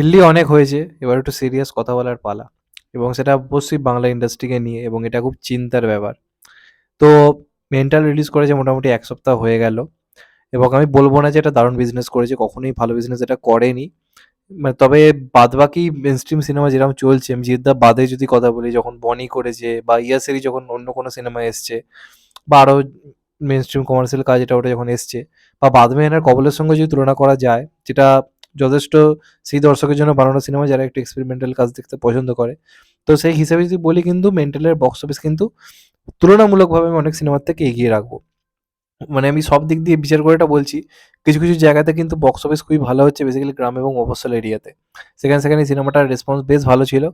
খিল্লি অনেক হয়েছে, এবার একটু সিরিয়াস কথা বলার পালা। এবং সেটা অবশ্যই বাংলা ইন্ডাস্ট্রিকে নিয়ে এবং এটা খুব চিন্তার ব্যাপার। তো মেন্টাল রিলিজ করেছে মোটামুটি এক সপ্তাহ হয়ে গেল। এবং আমি বলব না যে এটা দারুণ বিজনেস করেছে, কখনোই ভালো বিজনেস এটা করেনি। মানে তবে বাদবাকি মেনস্ট্রিম সিনেমা যেরকম চলছে, আমি জিদ্দা বাদে যদি কথা বলি, যখন বনি করেছে বা ইয়াসেরি যখন অন্য কোনো সিনেমা এসছে, বা আরও মেনস্ট্রিম কমার্শিয়াল কাজ এটা ওটা যখন এসছে, বা বাদমেহানের কবলের সঙ্গে যদি তুলনা করা যায়, যেটা যথেষ্ট সেই দর্শকের জন্য বানানো সিনেমা যারা একটু এক্সপেরিমেন্টাল কাজ দেখতে পছন্দ করে। তো সেই হিসাবে যদি বলি কিন্তু মেন্টালের বক্স অফিস কিন্তু তুলনামূলকভাবে আমি অনেক সিনেমার থেকে এগিয়ে রাখব। মানে আমি সব দিক দিয়ে বিচার করে এটা বলছি, কিছু কিছু জায়গাতে কিন্তু বক্স অফিস খুবই ভালো হচ্ছে বেসিক্যালি গ্রাম এবং অবসল এরিয়াতে সেখানে সেখানে সিনেমাটার রেসপন্স বেশ ভালো ছিল।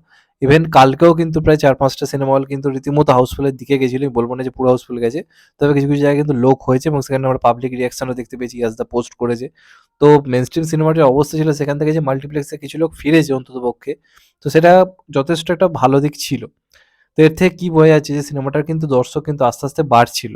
ইভেন কালকেও কিন্তু প্রায় চার পাঁচটা সিনেমা হল কিন্তু রীতিমতো হাউসফুলের দিকে গেছিল। আমি বলব না যে পুরো হাউসফুল গেছে, তবে কিছু কিছু জায়গায় কিন্তু লোক হয়েছে এবং সেখানে আমরা পাবলিক রিয়াকশনও দেখতে পেয়েছি ইয়াজ দ্য পোস্ট করেছে। তো মেন স্ট্রিম সিনেমাটির অবস্থা ছিল, সেখান থেকে যে মাল্টিপ্লেক্সে কিছু লোক ফিরেছে অন্তত পক্ষে তো সেটা যথেষ্ট একটা ভালো দিক ছিল। তো এর থেকে কী বোঝা যাচ্ছে যে সিনেমাটার কিন্তু দর্শক কিন্তু আস্তে আস্তে বাড়ছিল।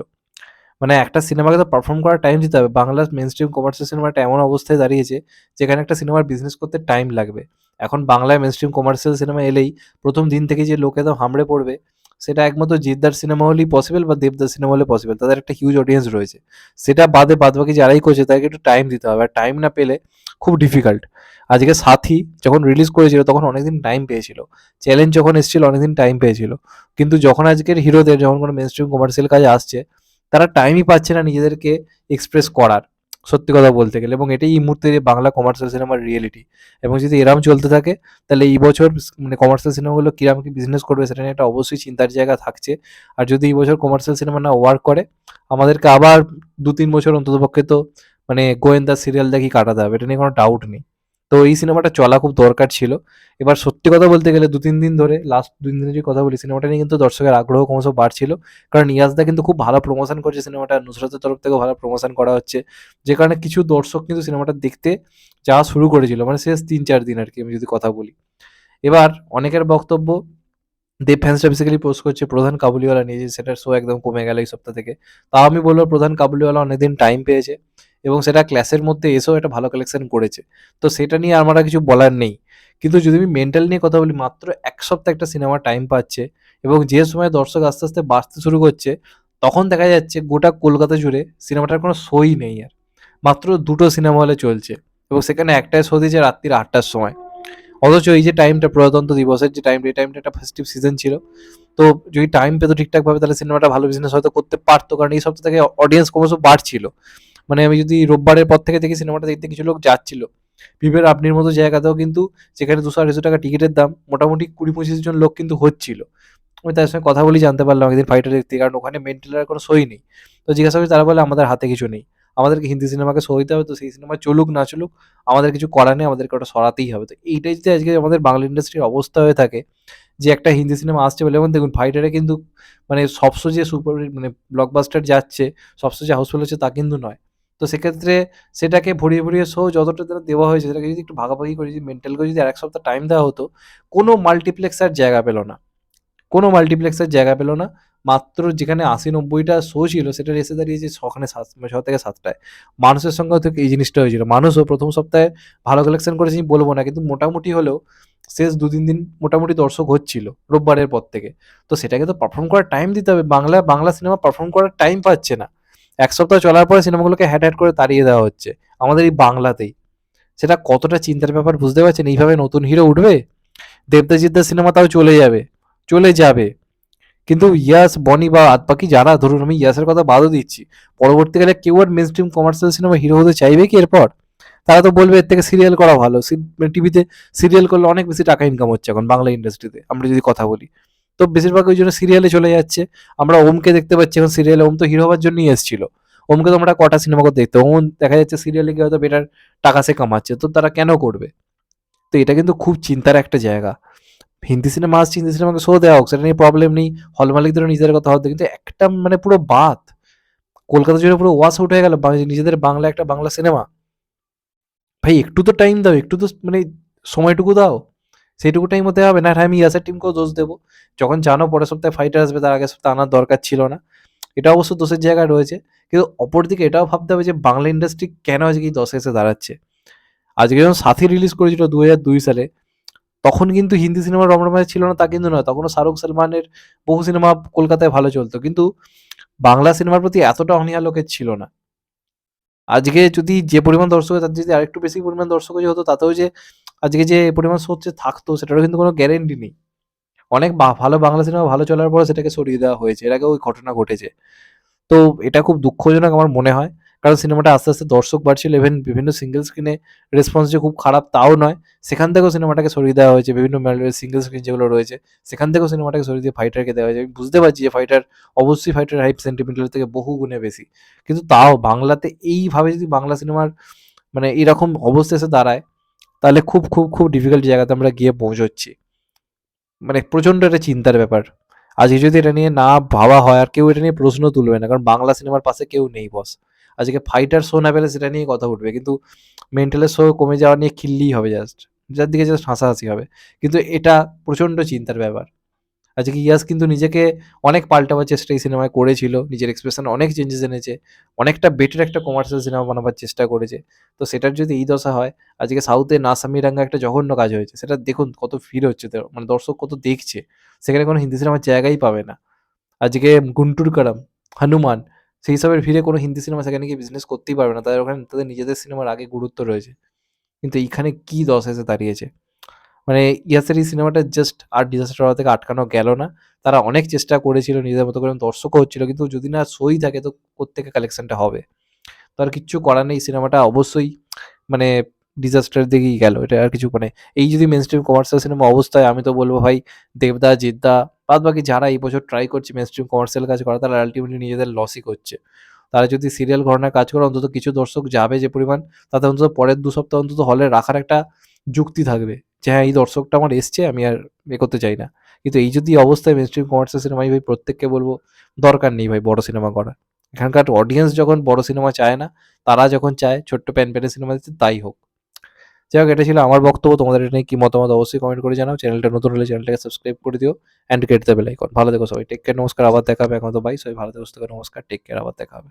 মানে একটা সিনেমাকে তো পারফর্ম করার টাইম দিতে হবে। বাংলার মেন স্ট্রিম কমার্শিয়াল সিনেমাটা এমন অবস্থায় দাঁড়িয়েছে, যেখানে একটা সিনেমার বিজনেস করতে টাইম লাগবে। এখন বাংলায় মেন স্ট্রিম কমার্শিয়াল সিনেমা এলেই প্রথম দিন থেকে যে লোকে তো হামড়ে পড়বে, সেটা একমাত্র জিদ্দার সিনেমা হলেই পসিবল বা দেবদার সিনেমা হলে পসিবল তাদের একটা হিউজ অডিয়েন্স রয়েছে। সেটা বাদে বাদবাকি যারাই করছে, তাদেরকে একটু টাইম দিতে হবে। আর টাইম না পেলে খুব ডিফিকাল্ট আজকে সাথী যখন রিলিজ করেছিল, তখন অনেকদিন টাইম পেয়েছিল। চ্যালেঞ্জ যখন এসেছিল, অনেকদিন টাইম পেয়েছিল। কিন্তু যখন আজকের হিরোদের যখন কোনো মেন স্ট্রিম কমার্শিয়াল কাজে আসছে তারা টাইমই পাচ্ছে না নিজেদেরকে এক্সপ্রেস করার, সত্যি কথা বলতে গেলে। এবং এটাই এই মুহূর্তে বাংলা কমার্শিয়াল সিনেমার রিয়েলিটি এবং যদি এরম চলতে থাকে, তাহলে এই বছর মানে কমার্শিয়াল সিনেমাগুলো কিরম কি বিজনেস করবে সেটা নিয়ে একটা অবশ্যই চিন্তার জায়গা থাকছে। আর যদি এই বছর কমার্শিয়াল সিনেমা না ওয়ার্ক করে, আমাদেরকে আবার দু তিন বছর অন্ততপক্ষে তো মানে গোয়েন্দা সিরিয়াল দেখি কাটাতে হবে, এটা নিয়ে কোনো ডাউট নেই। তো এই সিনেমাটা চলা খুব দরকার ছিল। এবার সত্যি কথা বলতে গেলে দু, তিন দিন ধরে লাস্ট দুই দিনের যদি কথা বলি সিনেমাটা নিয়ে কিন্তু দর্শকের আগ্রহ ক্রমশ বাড়ছিল। কারণ ইয়াজদা কিন্তু খুব ভালো প্রমোশন করছে সিনেমাটা নুসরাতের তরফ থেকেও ভালো প্রমোশন করা হচ্ছে। যে কারণে কিছু দর্শক কিন্তু সিনেমাটা দেখতে যাওয়া শুরু করেছিল। মানে শেষ তিন, চার দিন আর কি, আমি যদি কথা বলি। এবার অনেকের বক্তব্য, দেব ফ্যান্সটা বেসিক্যালি পোস্ট করছে, প্রধান কাবুলিওয়ালা নিয়ে যে সেটার শো একদম কমে গেল এই সপ্তাহ থেকে। তাও আমি বলব, প্রধান কাবুলিওয়ালা অনেকদিন টাইম পেয়েছে। এবং সেটা ক্লাসের মধ্যে এসেও একটা ভালো কালেকশন করেছে। তো সেটা নিয়ে আমার কিছু বলার নেই। কিন্তু যদি আমি মেন্টাল নিয়ে কথা বলি, মাত্র এক সপ্তাহ একটা সিনেমা টাইম পাচ্ছে এবং যে সময় দর্শক আস্তে আস্তে বাঁচতে শুরু করছে, তখন দেখা যাচ্ছে গোটা কলকাতা জুড়ে সিনেমাটার কোনো শোই নেই আর। মাত্র দুটো সিনেমা হলে চলছে এবং সেখানে একটাই শো দিয়েছে রাত্রির আটটার সময়। অথচ এই যে টাইমটা প্রজাতন্ত্র দিবসের যে টাইমটা এই টাইমটা একটা ফেস্টিভ সিজন ছিল। তো যদি টাইম পেতো ঠিকঠাকভাবে, তাহলে সিনেমাটা ভালো বিজনেস হয়তো করতে পারতো। কারণ এই সপ্তাহ থেকে অডিয়েন্স ক্রমশ বাড়ছিল। মানে আমি যদি রোববারের পর থেকে দেখি সিনেমাটা দেখতে কিছু লোক যাচ্ছিল। ভিভের আপনির মতো জায়গাতেও কিন্তু যেখানে দুশো আড়াইশো টাকা টিকিটের দাম মোটামুটি কুড়ি পঁচিশ জন লোক কিন্তু হচ্ছিল। আমি তার সঙ্গে কথা বলি জানতে পারলাম একদিন ফাইটার দেখতে, কারণ ওখানে মেন্টালের কোনো সই নেই। তো জিজ্ঞাসা করি তারা বলে, আমাদের হাতে কিছু নেই। আমাদেরকে হিন্দি সিনেমাকে সইতে হবে, তো সেই সিনেমা চলুক, না চলুক, আমাদের কিছু করার নেই, আমাদেরকে ওটা সরাতেই হবে। তো এইটাই যদি আজকে আমাদের বাংলা ইন্ডাস্ট্রির অবস্থা হয়ে থাকে, যে একটা হিন্দি সিনেমা আসছে বলে। এবং দেখুন ফাইটারে কিন্তু মানে সবসময় যে সুপার মানে ব্লকবাস্টার যাচ্ছে সবসময় যে হাউসফুল হচ্ছে তা কিন্তু নয়। তো সেক্ষেত্রে সেটাকে ভরিয়ে ভরিয়ে শো যতটা তারা দেওয়া হয়েছে সেটাকে যদি একটু ভাগাভাগি করে, যদি মেন্টাল করে, যদি আর এক সপ্তাহ টাইম দেওয়া হতো, কোনো মাল্টিপ্লেক্স আর জায়গা পেল না। কোনো মাল্টিপ্লেক্সের জায়গা পেল না। মাত্র যেখানে আশি নব্বইটা শো ছিল সেটা এসে দাঁড়িয়েছে ছখানে সাত ছ থেকে সাতটায়। মানুষের সঙ্গেও তো এই জিনিসটা হয়েছিল। মানুষও প্রথম সপ্তাহে ভালো কালেকশন করেছে বলব না। কিন্তু মোটামুটি হলেও শেষ দু তিন দিন মোটামুটি দর্শক হচ্ছিল রোববারের পর থেকে। তো সেটাকে তো পারফর্ম করার টাইম দিতে হবে। বাংলা বাংলা সিনেমা পারফর্ম করার টাইম পাচ্ছে না। এক সপ্তাহ চলার পরে সিনেমাগুলোকে হ্যাট হ্যাট করে তাড়িয়ে দেওয়া হচ্ছে, আমাদের এই বাংলাতেই। সেটা কতটা চিন্তার ব্যাপার বুঝতে পারছেন? এইভাবে নতুন হিরো উঠবে? দেবদাজিদ্দার সিনেমা তাও চলে যাবে চলে যাবে। কিন্তু ইয়াস, বনি বা আদ বাকি যারা, ধরুন আমি ইয়াসের কথা বাদও দিচ্ছি, পরবর্তীকালে কেউ আর mainstream commercial cinema hero হতে চাইবে কি এরপর? তারা তো বলবে, এর থেকে সিরিয়াল করা ভালো। টিভিতে সিরিয়াল করলে অনেক বেশি টাকা ইনকাম হচ্ছে এখন বাংলা ইন্ডাস্ট্রিতে আমরা যদি কথা বলি। তো বেশিরভাগ ওই জন্য সিরিয়ালে চলে যাচ্ছে। আমরা ওমকে দেখতে পাচ্ছি, এখন সিরিয়ালে ওম তো হিরো হওয়ার জন্যই এসেছিল। ওমকে তো আমরা কটা সিনেমা করতে দেখতে ওম দেখা যাচ্ছে সিরিয়ালে গিয়ে হয়তো বেটার টাকা সে কামাচ্ছে। তো তারা কেন করবে? তো এটা কিন্তু খুব চিন্তার একটা জায়গা। হিন্দি সিনেমা আসছে, হিন্দি সিনেমাকে শো দেওয়া হোক, সেটা নিয়ে প্রবলেম নেই। হল মালিকদেরও নিজেদের কথা হতো কিন্তু একটা মানে পুরো বাদ কলকাতা জুড়ে পুরো ওয়াশ আউট হয়ে গেল। নিজেদের বাংলা একটা বাংলা সিনেমা ভাই, একটু তো টাইম দাও, একটু তো মানে সময়টুকু দাও। সেইটুকু টাইম হবে। না, আমি ইয়াসের টিমকেও দোষ দেবো। যখন জানো পরের সপ্তাহে ফাইটার আসবে, তার আগের সপ্তাহে আনার দরকার ছিল না। এটা অবশ্য দোষের জায়গায় রয়েছে। কিন্তু অপরদিকে এটাও ভাবতে হবে যে, বাংলা ইন্ডাস্ট্রি কেন আজকে এই দশে এসে দাঁড়াচ্ছে? আজকে যখন সাথী রিলিজ করেছিল দু হাজার দুই সালে, তখন কিন্তু হিন্দি সিনেমা রমরমায় ছিল না, তা কিন্তু নয়। তখনও শাহরুখ সালমানের বহু সিনেমা কলকাতায় ভালো চলতো। কিন্তু বাংলা সিনেমার প্রতি এতটা অনীহা লোকের ছিল না। আজকে যদি যে পরিমাণ দর্শক তার যদি আরেকটু বেশি পরিমাণ দর্শক হতো তাতেও যে আজকে যে পরিমাণ হচ্ছে থাকতো, সেটারও কিন্তু কোনো গ্যারেন্টি নেই। অনেক ভালো বাংলা সিনেমা ভালো চলার পরে সেটাকে সরিয়ে দেওয়া হয়েছে, এর আগে ওই ঘটনা ঘটেছে। তো এটা খুব দুঃখজনক আমার মনে হয়, কারণ সিনেমাটা আস্তে আস্তে দর্শক বাড়ছিল ইভেন বিভিন্ন সিঙ্গেল স্ক্রিনে রেসপন্স যে খুব খারাপ তাও নয়। সেখান থেকেও সিনেমাটাকে সরিয়ে দেওয়া হয়েছে, বিভিন্ন সিঙ্গেল স্ক্রিন যেগুলো রয়েছে, সেখান থেকেও সিনেমাটাকে সরিয়ে দিয়ে ফাইটারকে দেওয়া হয়েছে। আমি বুঝতে পারছি যে ফাইটার অবশ্যই ফাইটার হাইপ সেন্টিমেন্টাল থেকে বহু গুণে বেশি। কিন্তু তাও বাংলাতে এইভাবে যদি বাংলা সিনেমার মানে এরকম অবস্থা এসে দাঁড়ায় তাহলে খুব খুব খুব ডিফিকাল্ট জায়গাতে আমরা গিয়ে পৌঁছচ্ছি। মানে প্রচণ্ড একটা চিন্তার ব্যাপার। আজকে যদি এটা নিয়ে না ভাবা হয়, আর কেউ এটা নিয়ে প্রশ্ন তুলবে না, কারণ বাংলা সিনেমার পাশে কেউ নেই বস আজকে ফাইটার শো না পেলে সেটা নিয়ে কথা উঠবে, কিন্তু মেন্টালের শো কমে যাওয়া নিয়ে খিল্লিই হবে জাস্ট যার দিকে জাস্ট হাসাহাসি হবে। কিন্তু এটা প্রচণ্ড চিন্তার ব্যাপার। আজকে ইয়াস কিন্তু নিজেকে অনেক পাল্টাবার চেষ্টা এই সিনেমায় করেছিল, নিজের এক্সপ্রেশন অনেক চেঞ্জেস এনেছে, অনেকটা বেটার একটা কমার্শিয়াল সিনেমা বানাবার চেষ্টা করেছে। তো সেটার যদি এই দশা হয়, আজকে সাউথে নাসামি রাঙ্গা একটা জঘন্য কাজ হয়েছে, সেটা দেখুন কত ফিল হচ্ছে মানে দর্শক কত দেখছে, সেখানে কোনো হিন্দি সিনেমার জায়গাই পাবে না। আজকে গুন্টুর কারাম, হনুমান, সেই সবের ভিড়ে কোনো হিন্দি সিনেমা সেখানে গিয়ে বিজনেস করতেই পারবে না, তাদের ওখানে তাদের নিজেদের সিনেমার আগে গুরুত্ব রয়েছে। কিন্তু এইখানে কি দশ এসে দাঁড়িয়েছে? মানে ইয়াসের এই সিনেমাটা জাস্ট আর ডিজাস্টার হওয়া থেকে আটকানো গেল না। তারা অনেক চেষ্টা করেছিল নিজেদের মতো করে, দর্শকও হচ্ছিল, কিন্তু যদি না সই থাকে তো কোত্থেকে কালেকশনটা হবে? তো আর কিচ্ছু করার নেই, সিনেমাটা অবশ্যই মানে ডিজাস্টার দিকেই গেল। এটা আর কিছু মানে এই যদি মেন স্ট্রিম কমার্শিয়াল সিনেমা অবস্থায় আমি তো বলব ভাই, দেবদা, জিদ্দা বাদ বাকি যারা এই বছর ট্রাই করছে মেন স্ট্রিম কমার্শিয়াল কাজ করা, তারা আলটিমেটলি নিজেদের লসই করছে। তারা যদি সিরিয়াল ঘটনার কাজ করে, অন্তত কিছু দর্শক যাবে যে পরিমাণ, তাতে অন্তত পরের দু সপ্তাহ অন্তত হলে রাখার একটা যুক্তি থাকবে। যে হ্যাঁ এই দর্শকটা আমার এসছে, আমি আর এ করতে চাই না। কিন্তু এই যদি অবস্থায় মেন স্ট্রিম কমার্শিয়াল সিনেমা ভাই প্রত্যেককে বলব, দরকার নেই ভাই বড় সিনেমা করা এখানকার অডিয়েন্স যখন বড় সিনেমা চায় না, তারা যখন চায় ছোট্ট প্যান প্যানের সিনেমা দিতে, তাই হোক। যাই হোক, এটা ছিল আমার বক্তব্য, তোমাদের এটা নিয়ে কি মতামত অবশ্যই কমেন্ট করে জানাও। চ্যানেলটা নতুন হলে চ্যানেলটাকে সাবস্ক্রাইব করে দিও and get the bell icon ভালো দেখো সবাই টেক কেয়ার নমস্কার, আবার দেখা হবে এখন তো বাই সবাই ভালো দেখো নমস্কার টেক কেয়ার আবার দেখা হবে।